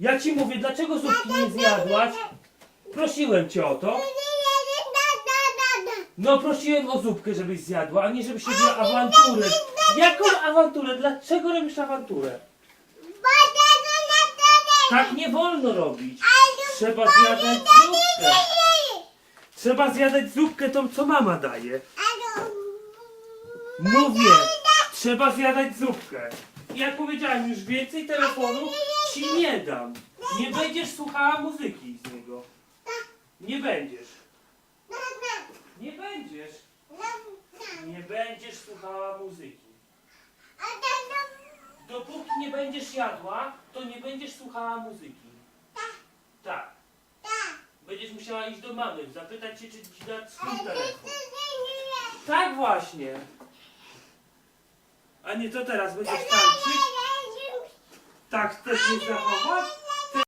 Ja ci mówię, dlaczego zupki nie zjadłaś? Prosiłem cię o to. No prosiłem o zupkę, żebyś zjadła, a nie żebyś robiła awanturę. Jaką awanturę? Dlaczego robisz awanturę? Tak nie wolno robić. Trzeba zjadać zupkę. Trzeba zjadać zupkę tą, co mama daje. Mówię, trzeba zjadać zupkę. I Jak powiedziałem, już więcej telefonu ci nie dam. Nie będziesz słuchała muzyki z niego. Nie będziesz. Nie będziesz. Nie będziesz słuchała muzyki. Dopóki nie będziesz jadła, to nie będziesz słuchała muzyki. Tak. Będziesz musiała iść do mamy, zapytać się, czy ci da swój telefon. Tak właśnie. A nie to teraz będziesz tańczyć? Так, что не забывать.